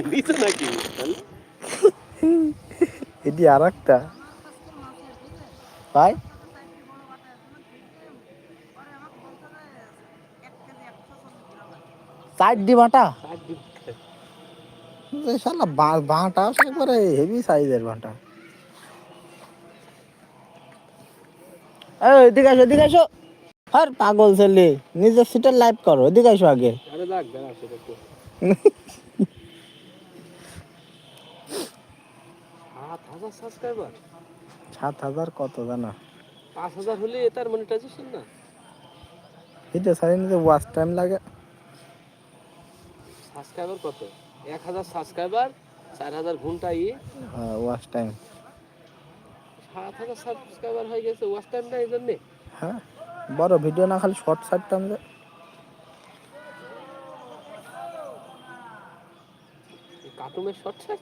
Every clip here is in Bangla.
নাকি নিচে নাকি? এটি আর একটা ভাই চার ডি বাটা শালা বাঁটা একবারে হেভি সাইজের বাঁটা এই এদিকে আসো এদিকে আসো। আর পাগল ছেলে নিজের সিটের লাইভ করো এদিকে আসো আগে। আরে দেখ দেখ সেটা তো সাত হাজার সাবস্ক্রাইবার সাত হাজার কত জানা? পাঁচ হাজার হলে তার মনিটাইজেশন না? এটা সারি নিতে ওয়াচ টাইম লাগে। সাবস্ক্রাইবার কত? এক হাজার সাবস্ক্রাইবার চার হাজার ঘণ্টা ই ওয়াচ টাইম সাত হাজার সাবস্ক্রাইবার হয়ে গেছে ওয়াচ টাইম না এই জন্যে? হ্যাঁ বড় ভিডিও না খালি শর্ট ছাড়তাম যে। কার্টুনের শর্ট সাইড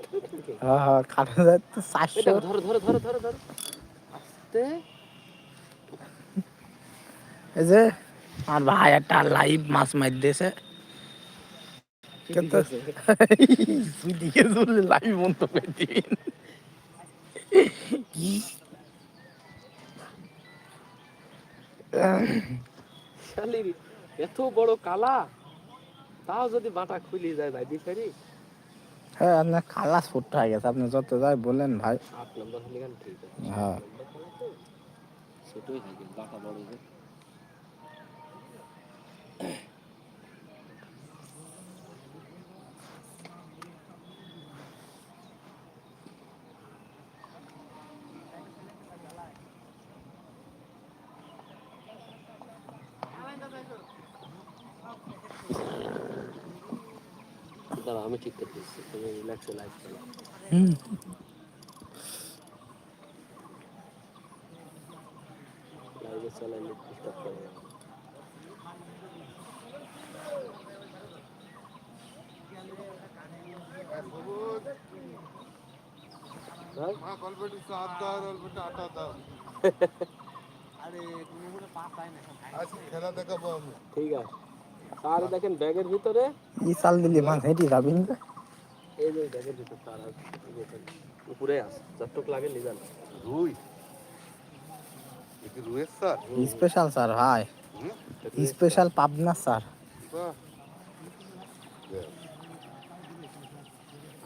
হ্যাঁ হ্যাঁ কাটা যায় তো চারশো। ধরো ধরো ধরো ধরো ধরো। আস্তে। এই যে আর ভাই একটা লাইভ মাছ মার দিয়েছে কিন্তু লাইভ এত বড় কালা। তাও যদি বাটা খুলি যায় ভাই দিফারি হ্যাঁ আপনার খালাস ফুটটা হয়ে গেছে। আপনি যত যাই বলেন ভাই। হ্যাঁ। ছোটই থাকে বাটা বড় দাঁড়া আমি ঠিক করে দিচ্ছি তুমি রিল্যাক্সে লাইভ চালাও লাইভে চালাইলে ডিস্টার্ব করে ঠিক আছে। আর দেখেন ব্যাগের ভিতরে? ই চাল দিলি মাছ হেঁটি যাবি না। এই যে ব্যাগের ভিতর তার আছে উপরে আছে যতটুক লাগে নিবেন রুই? এটি রুয়ের স্যার স্পেশাল স্যার ভাই। স্পেশাল পাবনা স্যার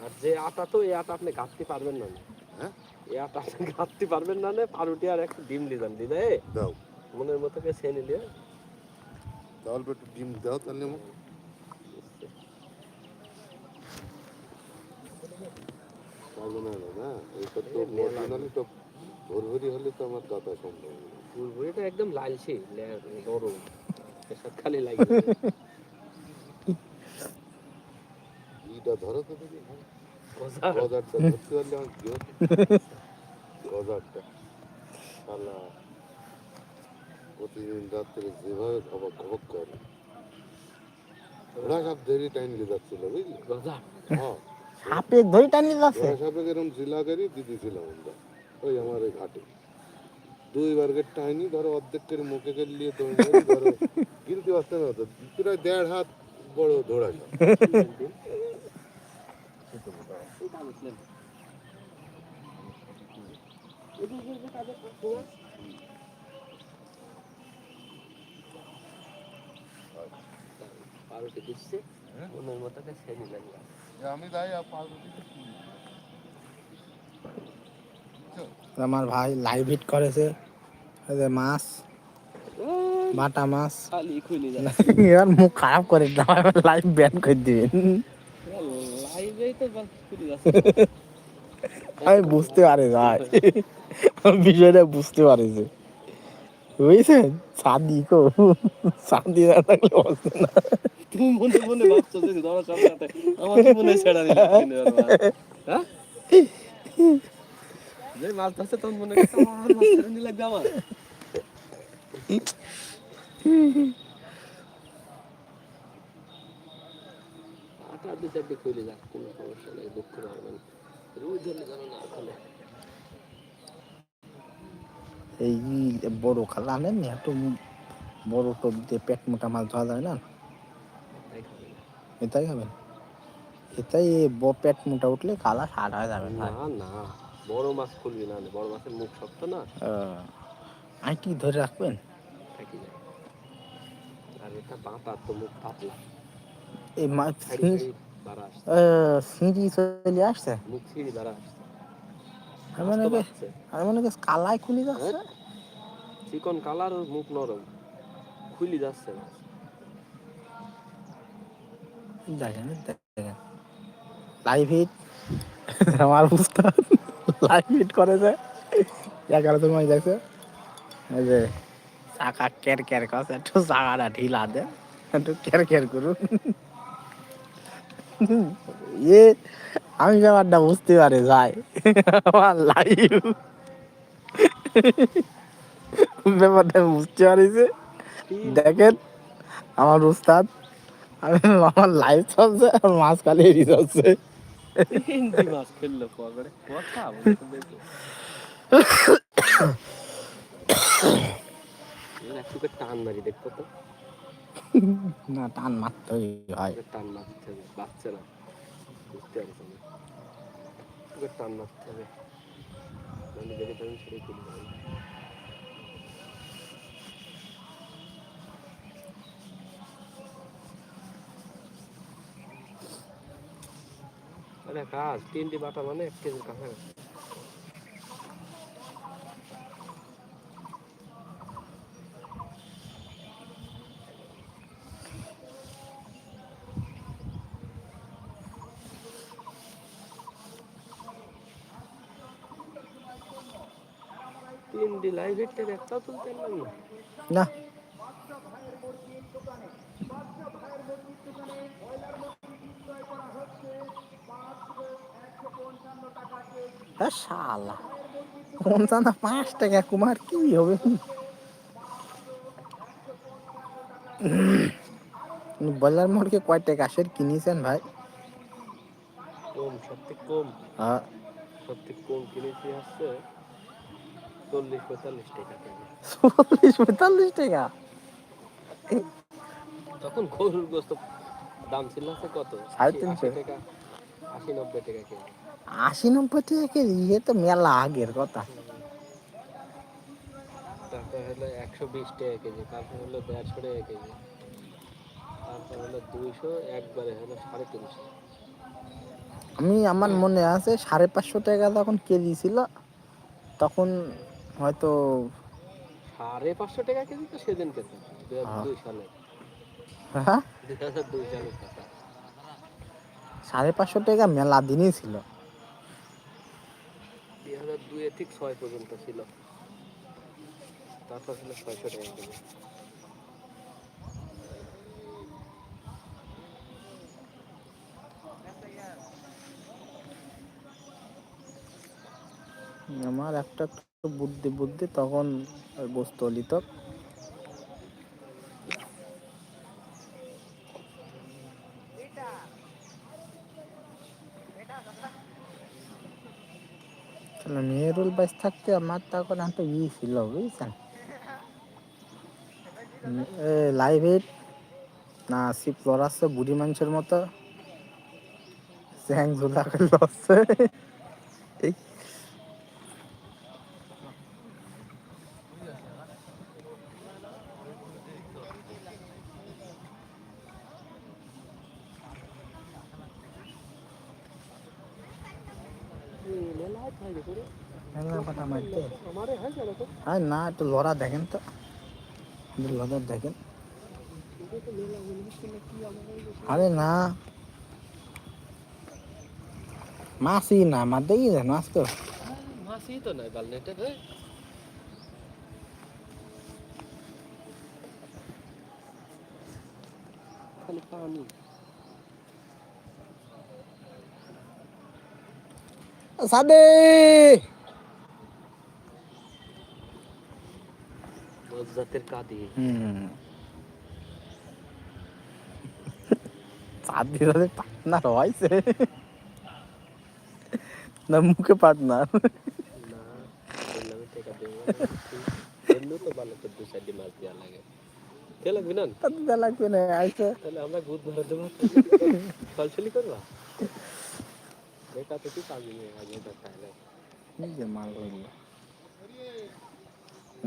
আর যে আটা তো এই আটা আপনি ঘাটতে পারবেন না। হ্যাঁ? এই আটা আপনি ঘাটতে পারবেন না নে পাউরুটি আর একটা ডিম দিবেন দিলে দাও। মনের মতো করে সে নিলে অল্প একটু ডিম দাও তাহলে পারব না না? এইসব তো মরবি নাহলে তো ভোরভরি হলে তো আমার কথা সম্ভব। ফুলবুড়িটা একদম লালচে এর সাথে খালি লাগে ইটা ধরো তো দেখি গজা। গজারটা ধরতে পারলে আমার গজারটা। শালা। প্রতিদিন রাত্রে যেভাবে খবক খবক করে সব দেরি টাইম নিয়ে যাচ্ছিল বুঝলি। হ্যাঁ। সাপে ধরে টানি যাচ্ছে। ওরা সব এরকম জিলাগারি দিতেছিলাম আমরা ওই আমার এই ঘাটে। দুই বার্গের টাইনি ধরো অর্ধেক করে মুখে করে নিয়ে দৌড় ধরো গিলতে পারতে না তো প্রায় দেড় হাত বড় ধরা সব পাউরুটি দিচ্ছে মনের মতো করে সে নিলে আমি যাই আর পাউরুটি আমার ভাই লাইভ হিট করেছে মাছ বাটা মাছ। এবার মুখ খারাপ করে দাও লাইভ ব্যান করে দিবেন। যাচ্ছে। আমি বুঝতে পারি ভাই। বিষয়টা বুঝতে পারিছে বুঝছেন সাদি কো। সাদি না থাকলে বলছে না। তুমি মনে মনে ভাবছ যে ধরো সব আমার মনে ছেড়া দিল হ্যাঁ? যে মাছ ধরছে তখন মনে করছে আমার মাছ ছেড়ে লাগবে আমার আটা দু চারটে খুলে যাক কোনো সমস্যা নেই দুঃখ পারবেন রুই ধরলে যেন না খুলে এই বড় খালা আনেন না একটু বড় টোপ দিয়ে পেট মোটা মাছ ধরা যায় না? এটাই খাবেন এটাই ব- পেট মোটা উঠলে সার হয়ে যাবে না না বড় মাছ খুলবি না বড় মাছের মুখ শক্ত না? আইটি ধরে রাখবেন? আর এটা বাঁটা তো মুখ পাতলা। এই মাছ সিঁড়ি চলে আসছে? মুখ ছিঁড়ি বাড়া আসছে। কালাই খুলি যাচ্ছে। হ্যাঁ? চিকন কালার ওর মুখ নরম। খুলি যাচ্ছে না। দেখেন দেখেন। লাইভ হিট আমার উস্তাদ লাইভ হিট করেছে। দেখছে এই যে চাকা কের কের করছে। একটু চাকাটা ঢিলা দে একটু কের কের করুন। ইয়ে আমি ব্যাপারটা বুঝতে পারি যাই লাইভ ব্যাপারটা বুঝতে পারিছে দেখেন আমার উস্তাদ আমি আমার লাইভ চলছে আর মাছ খালি এড়িয়ে যাচ্ছে টান মারি দেখতো তো। না টান মারতেই হয়। টান মারতে হবে বাচ্চা না বুঝতে পারছি করে টান মারতে হবে। নাহলে দেখে থাকুন সেটাই তুলে আরে কাজ, তিনটি বাটা মানে এক কেজি কাছাকাছি একটাও তুলতে? না। শালা পঞ্চান্ন পাঁচ টাকা কুমার কি হবে? ব্রয়লার মুরগি কয় টাকা? সের কিনেছেন ভাই? কম সত্যি কম। হ্যাঁ। সত্যি কম কিনেছি হচ্ছে চল্লিশ পঁয়তাল্লিশ টাকা চল্লিশ পঁয়তাল্লিশ টাকা? তখন গরুর গোস্ত দাম ছিল হচ্ছে কত? সাড়ে তিনশো। টাকা আশি নব্বই টাকা কেজি। আশি নব্বই টাকা কেজি? এ তো মেলা আগের কথা। তারপর হলো একশো বিশ টাকা কেজি তারপর হলো দেড়শো টাকা কেজি। তারপর হলো দুইশো একবারে হলো সাড়ে তিনশো। আমি আমার মনে আছে সাড়ে পাঁচশো টাকা যখন কেজি ছিল তখন হয়তো সাড়ে পাঁচশো টাকা কেজি তো সেদিন খেতাম দু হাজার হ্যাঁ। দুই সালে হ্যাঁ? দুই দুই কথা। সাড়ে পাঁচশো টাকা মেলা দিনই ছিল। দুই হাজার দুই ঠিক ছয় পর্যন্ত ছিল। তারপর ছিল ছয়শো টাকা কেজি। আমার একটু বুদ্ধি বুদ্ধি, তখন বস্তু লিত তাহলে মেয়েরুল বাইস থাকতে আমার তখন একটা ই ছিল, বুঝছেন? লাইভ হিট না শিব লড়াচ্ছে বুড়ি মানুষের মতো। স্যাং ঝুলা করে লড়ছে এই মেলায় খাই রে করে মেলা পাটা মারতে আমারে হয় না একটু লড়া দেখেন তো লড়া দেখেন আরে না মাছই না মাছ দেখি যায় মাছ তো মাছই তো নাই বাল নেটে রে খালি পানি। সাদে। জাতের কাদি। হুম। সাদে সাদে পার্টনার হয়েছে। না মুখে পার্টনার। লাগবে না? লাগবে না আইসে। তাহলে আমরা গুদ ধরে দেবো। করবা?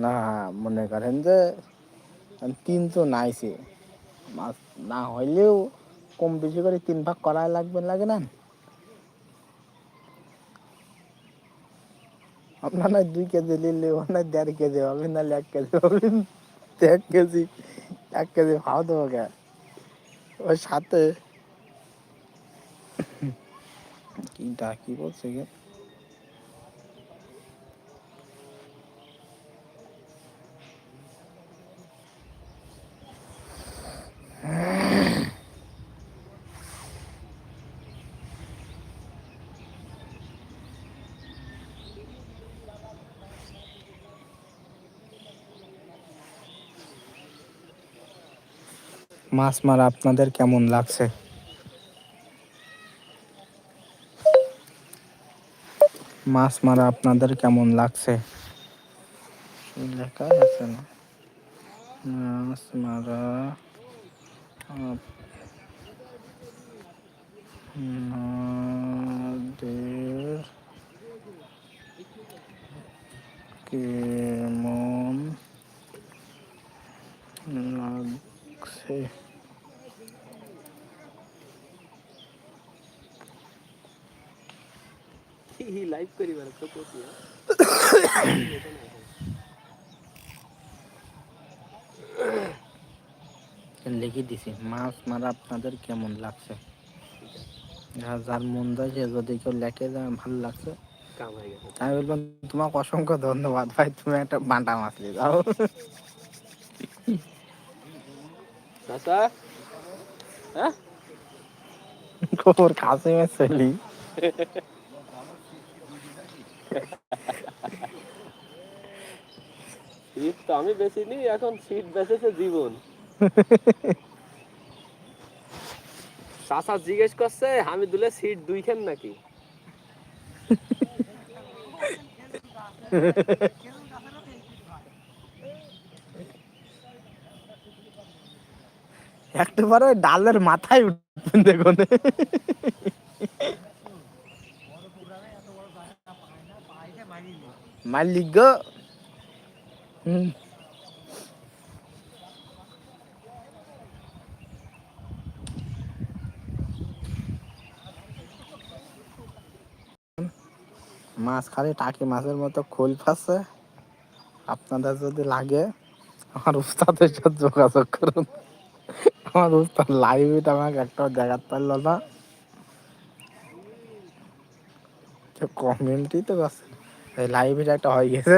না, মনে করেন যে তিন নাইছে। মাছ না হইলেও কম বেশি করে তিন ভাগ করা লাগবে, লাগে না? আপনার না দুই কেজি নিলে ওনার দেড় কেজি হবে নাহলে এক কেজি হবে এক কেজি এক কেজি ভাও দেবো ওর সাথে কিটা ডাকি বলছে গে? মাছ মারা আপনাদের কেমন লাগছে? মাছ মারা আপনাদের কেমন লাগছে? লেখা আছে না। মাছ মারা আপনাদের কেমন লাগছে লাইভ করি মানে তো কপি লিখে দিছি মাছ মারা আপনাদের কেমন লাগছে? যার মন যায় সে যদি কেউ লেখে যায় ভালো লাগছে। আমি বললাম তোমাকে অসংখ্য ধন্যবাদ ভাই তুমি একটা বাটা মাছ নিয়ে যাও। হ্যাঁ? খবর কাসিমের ছেলি সিট তো আমি বেচিনি এখন সিট বেচেছে জীবন। চাচা জিজ্ঞেস করছে আমি দুলে সিট দুইখান নাকি? একটু পরে ডালের মাথায় উঠবেন দেখুন। মালিক গো। হুম মাছ খালি টাকি মাছের মতো খোল ফাঁসছে আপনাদের যদি লাগে, আমার উস্তাদের সাথে যোগাযোগ করুন। আমার উস্তাদ লাইভ আমাকে একটা দেখাতে পারল না। কমেন্টই তো এই লাইভের একটা হয়ে গেছে।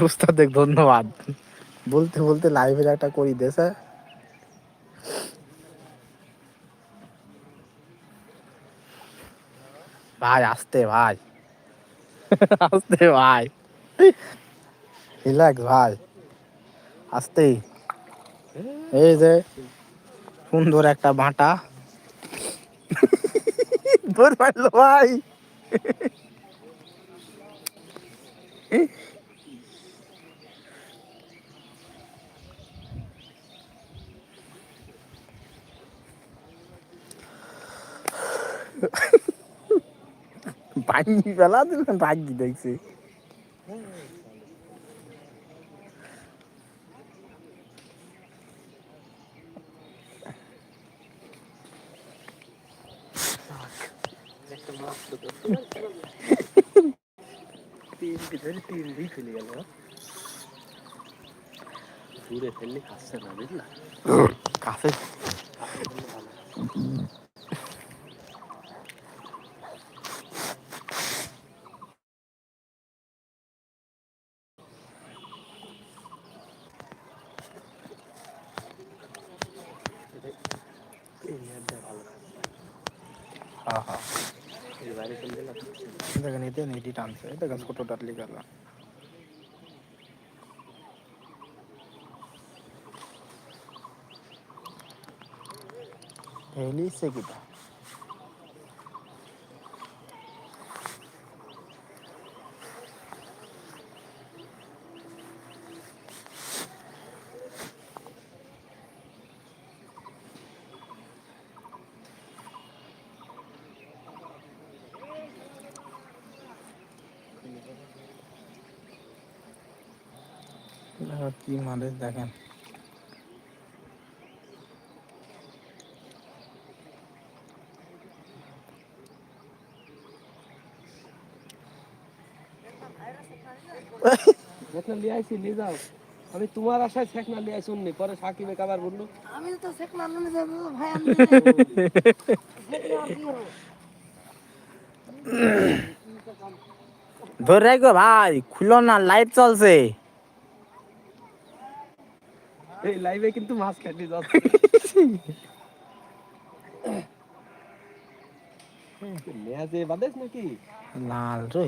উস্তাদের ধন্যবাদ। বলতে বলতে লাইভের একটা করি দিয়েছে ভাই আসতে ভাই। আসতে ভাই। রিল্যাক্স ভাই। আসতেই এই যে সুন্দর একটা বাটা। ধর পারল ভাই। পানি ফেলা দিলেন রাগি দেখছি। দূরে ফেললে খাচ্ছে না বুঝলা? কাছে। এই নেটটা ভালো হ্যাঁ হ্যাঁ এই বাইরে চলে গেলাম দেখেন এতে নেটি টানছে দেখেন ছোট ডাটলি গেল হেলিছে কিটা দেখো দেখেন। আইছি নিয়ে যাও। আমি তোমার আশায় শেখনা লিয়ে আইছি অমনি। পরে সাকিবে কাবার বলল আমি তো শেখ নান্নু যাব ভাই আমি ধরে রাখো ভাই খুলো না লাইট চলছে। এই লাইভে কিন্তু মাছ কাটি যাচ্ছে লেয়াজে বাদেশ নাকি? লাল রে।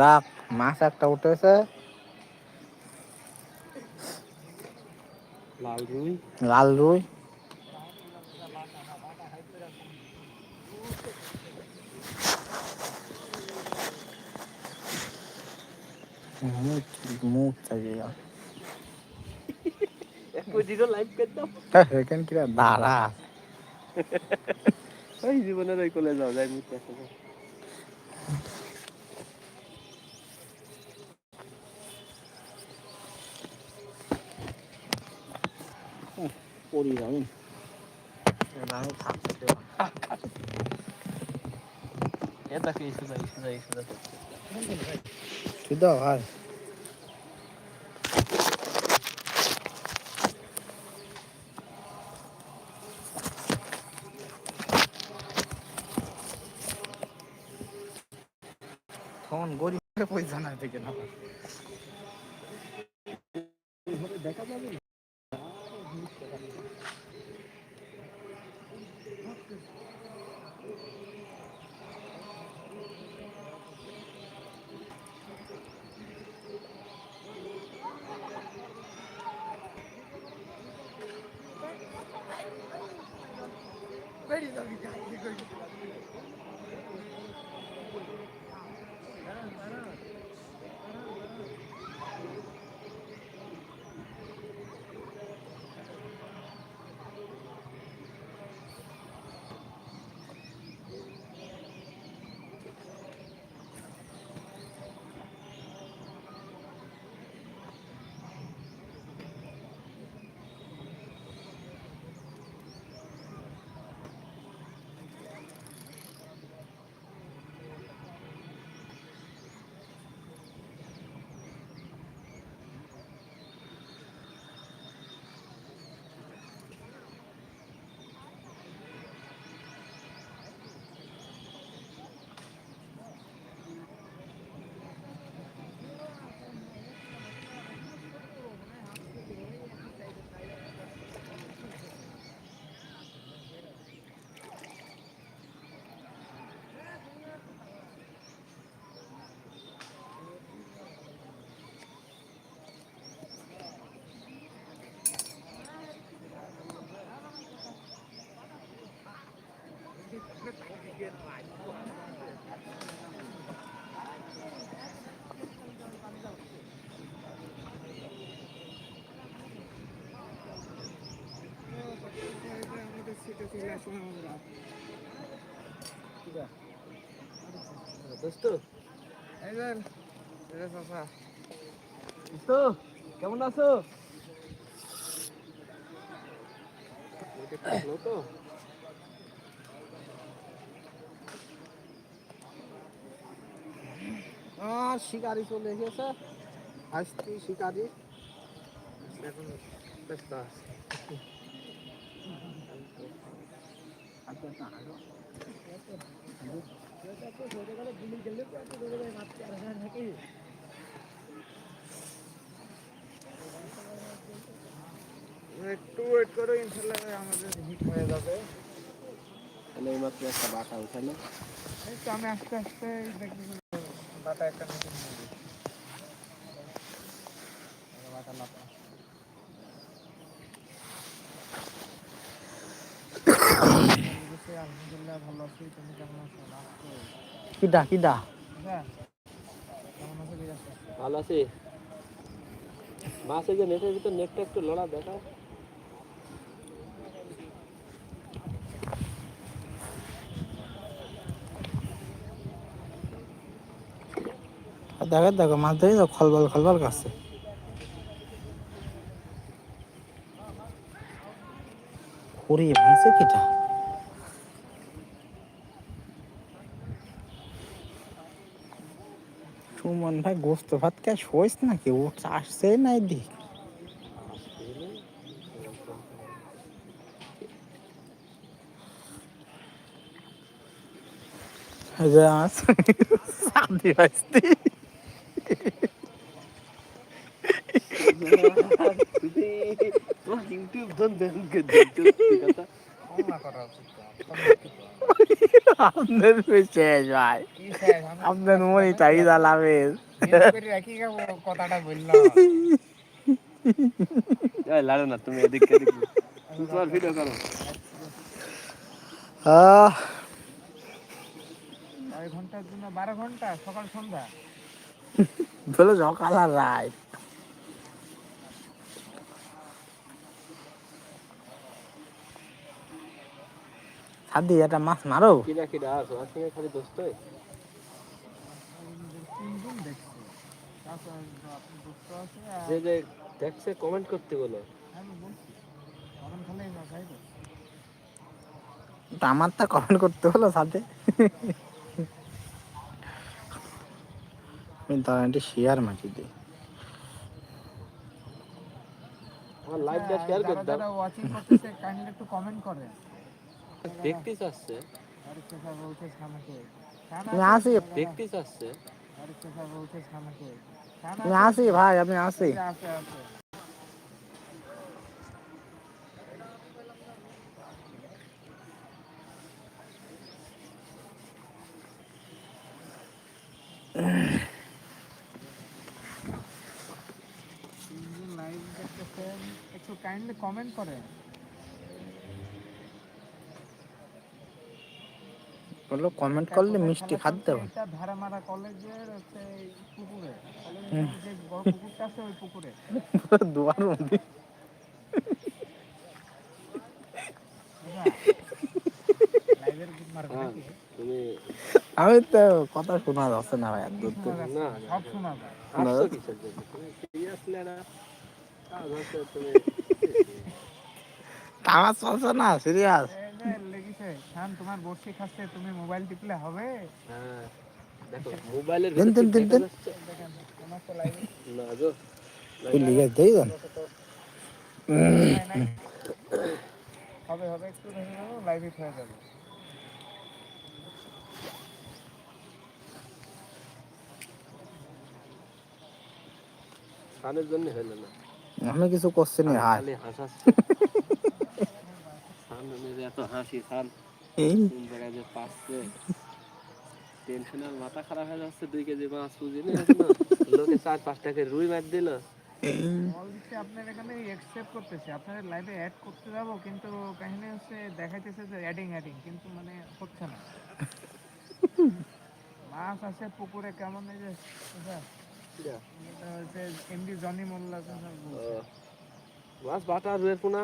রাখ মাছ একটা উঠেছে। লাল রুই। লাল রুই মুখ মুখ চাইছে জিরো লাইভ করতাম এখান কি দাঁড়া ওই জীবনের ওই কোলে যাও যাই মুখ পড়ি যাবেন এটা কি সুজা সুজা সুজা সুদা ভাই তখন গরিবের পয়সা না থেকে না। Öyle de bir geldi. দোস্ত দোস্ত কেমন আছো তো আর শিকারি চলে গেছে আসছি শিকারি। এখন ব্যস্ত আছে। একটু ওয়েট করো ইনশাল্লাহ আমাদের হিট হয়ে যাবে। তাহলে এইমাত্র একটা বাটা উঠালো। আমি আস্তে আস্তে দেখি বাটা একটা নতুন মুভি বাটা লাপা আলহামদুলিল্লাহ ভালো আছি। তুমি কেমন আছো কিডা কিডা কেমন আছো বিরাজ ভালো আছি মাছ এই যে নেটের ভিতর নেটটা একটু লড়া দেখা? দেখো দেখো, মাছ ধরে তো খলবল খলবল করছে ওরে কেটা? সুমন ভাই, গোস্ত ভাত কে শোইস নাকি? ও আসছে নাই দিক এই যে আমার শান্তি বাঁচতি তোমার ইউটিউব ধন শেষ ভাই আপনার মনে চাহিদা লাভের কথাটা বললাম লাড়ো না তুমি এদিক এদিক ভিডিও করো ঘণ্টার জন্য বারো ঘণ্টা সকাল সন্ধ্যা বলে সকাল আর রাত। সাদি একটা মাছ মারো। কিরা কিরা আছো আর খালি দোস্ত দেখছে যে যে কমেন্ট করতে বলো। আমার তা কমেন্ট করতে হলো সাথে। আমি তার একটি শেয়ার মাছি দিই আমার লাইভটা শেয়ার করে যারা ওয়াচিং করতেছে কাইন্ডলি একটু কমেন্ট করেন দেখতে চাচ্ছে আরে চেষ্টা বলছে সামনে আমি আসি দেখতে চাচ্ছে আরে চেষ্টা বলছে সামনে আমি আসি ভাই আমি আসি আছে আছে লাইভ দেখতেছেন একটু কাইন্ডলি কমেন্ট করেন। বলল কমেন্ট করলে মিষ্টি খাদ্য। হবে এটা ধারামারা কলেজের পুকুরে। কলেজের হুম। যে বড় পুকুরটা আছে ওই পুকুরে। দুয়ার মধ্যে। আমি তো কথা শোনা যাচ্ছে না ভাই একদম তো শোনা না, সব শোনা যায়। সিরিয়াস শান তোমার বর্ষি খাচ্ছে তুমি মোবাইল টিপলে হবে। হ্যাঁ দেখো মোবাইলের দিন, দিন, দিন, দিন। দেখেন তোমার তো লাইভে না গো ওই লিগে দেই দেন। হবে হবে একটু দেখে নেব লাইভে হয়ে যাবে। কানের জন্য হলো না। আমি কিছু করছি না হাই। হাসাচ্ছে। এত হাসি যে পাচ্ছে টেনশনের মাথা খারাপ হয়ে যাচ্ছে দুই কেজি মাছ পুজি লোকে চার পাঁচ টাকা রুই মাছ দিল। আপনার এখানে অ্যাকসেপ্ট করতেছে। আপনার লাইভে অ্যাড করতে যাব কিন্তু কাহিনী হচ্ছে দেখাইতেছে যে অ্যাডিং অ্যাডিং কিন্তু মানে হচ্ছে না। মাছ আছে পুকুরে কেমন এই যে এটা, এটা হচ্ছে এমডি জনি মোল্লা মাছ বাটা রুয়ের পোনা।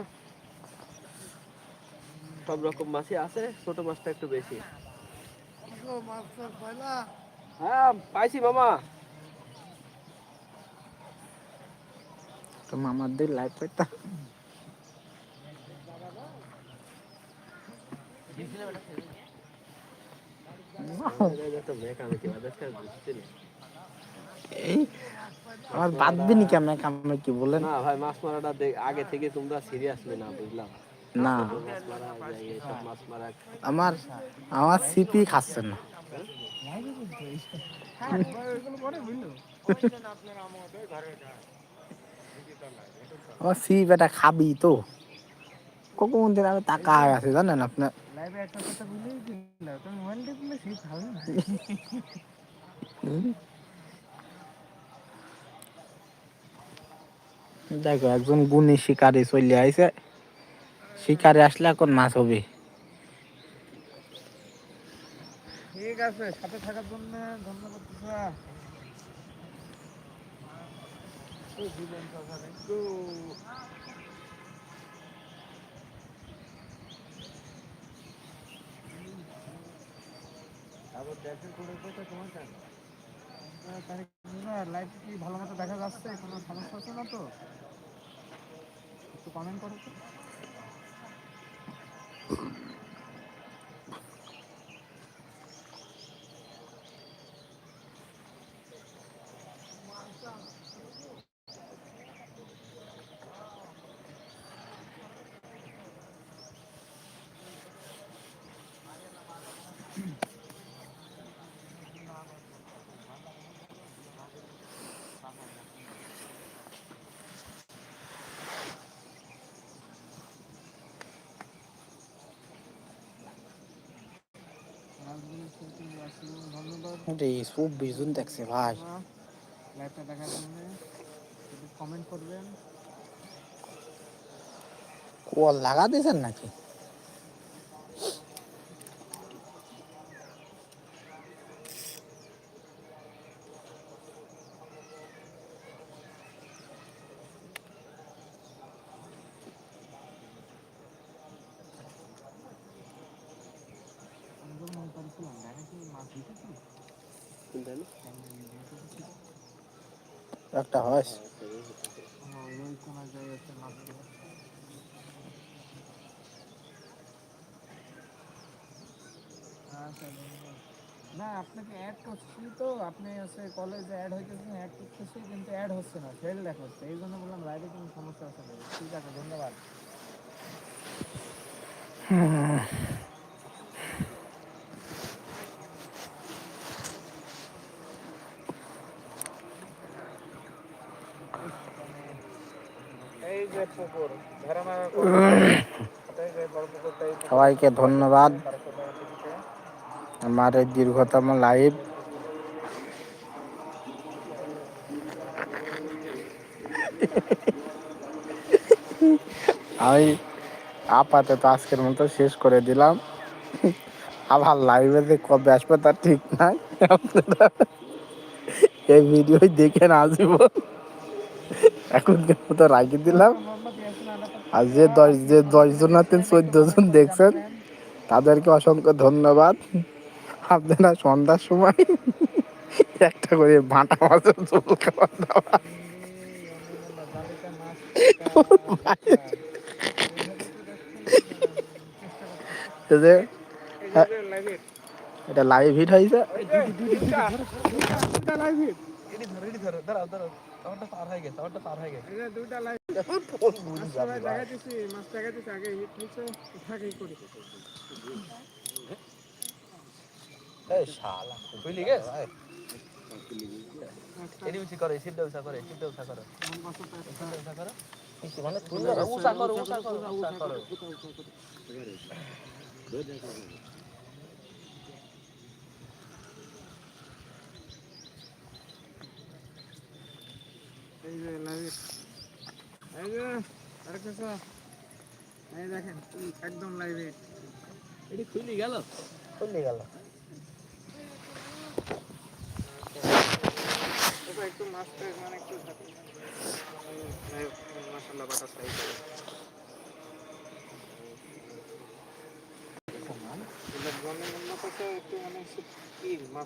সব রকম মাছই আছে ছোট মাছটা একটু বেশি। হ্যাঁ পাইছি মামা। তো মামার দিন লাইভ পাইতা একটা মেকানিক আজকাল বুঝছি না এই আমার বাদ দিনি কেমন? কি বলেন? না ভাই মাছ মারাটা আগে থেকে তোমরা সিরিয়াসলি না বুঝলাম। না। আমার আমার সিপি খাচ্ছে না। আমার সিপ এটা খাবি তো। কখন দিন আমি টাকা আছে, জানেন আপনার দেখো, একজন গুণী শিকারি চলে আইছে। শিকারে আসলে এখন মাছ হবে। ঠিক আছে, সাথে থাকার জন্য ধন্যবাদ আবার দেখে করে কথা তোমার কি ভালো মতো দেখা যাচ্ছে? কোনো সমস্যা হচ্ছে না তো? একটু কমেন্ট করো তো ধন্যবাদ এই চব্বিশ জন দেখছে ভাই। লাইভটা দেখার জন্য কমেন্ট করবেন। কল লাগা দিয়েছেন নাকি আমি যখন ওই করেছিলাম দেখা কি মাছ দিতেছি কোনটা না? একটা হয় হ্যাঁ ওই কোনো জায়গায় হচ্ছে মাছ ছিল। আচ্ছা, ধন্যবাদ। না আপনাকে অ্যাড করছি তো আপনি হচ্ছে কলেজে অ্যাড হইতেছেন অ্যাড করতেছি কিন্তু অ্যাড হচ্ছে না ফেল দেখাচ্ছে এই জন্য বললাম লাইভে কোনো সমস্যা আছে নাকি ঠিক আছে ধন্যবাদ এই যে পুকুর ভেড়ামা এই যে বড় পুকুরটা এই পুকুর সবাইকে ধন্যবাদ। আমার এই দীর্ঘতম লাইভ। আমি আপাতত আজকের মতো শেষ করে দিলাম। আবার লাইভে যে কবে আসবে তার ঠিক নাই। এই ভিডিও দেখে না আসব। এখনকার মতো রাখি দিলাম। আর যে দশ যে দশ জন আছেন চোদ্দ জন দেখছেন তাদেরকে অসংখ্য ধন্যবাদ আপনারা সন্ধ্যার সময় একটা করে ভাঁটা মাছের ঝোল খাওয়া দাওয়া এটা লাইভ হিট হয়েছে দুইটা লাইভ এডি ধরো এডি ধরো দাঁড়াও দাঁড়াও আমারটা পার হয়ে গেছে আমারটা পার হয়ে গেছে দুইটা লাইভ উচা করে কিছু মানে তুই না করো উচা করো উচা করো। এই যে লাইভ এই যে আরেকটা এই দেখেন একদম লাইভে এডি খুলি গেল? খুলি গেল। একটু মাছটা মানে একটু মাসাল্লাহ বাটা সাইজ একটু মানে কি মাছ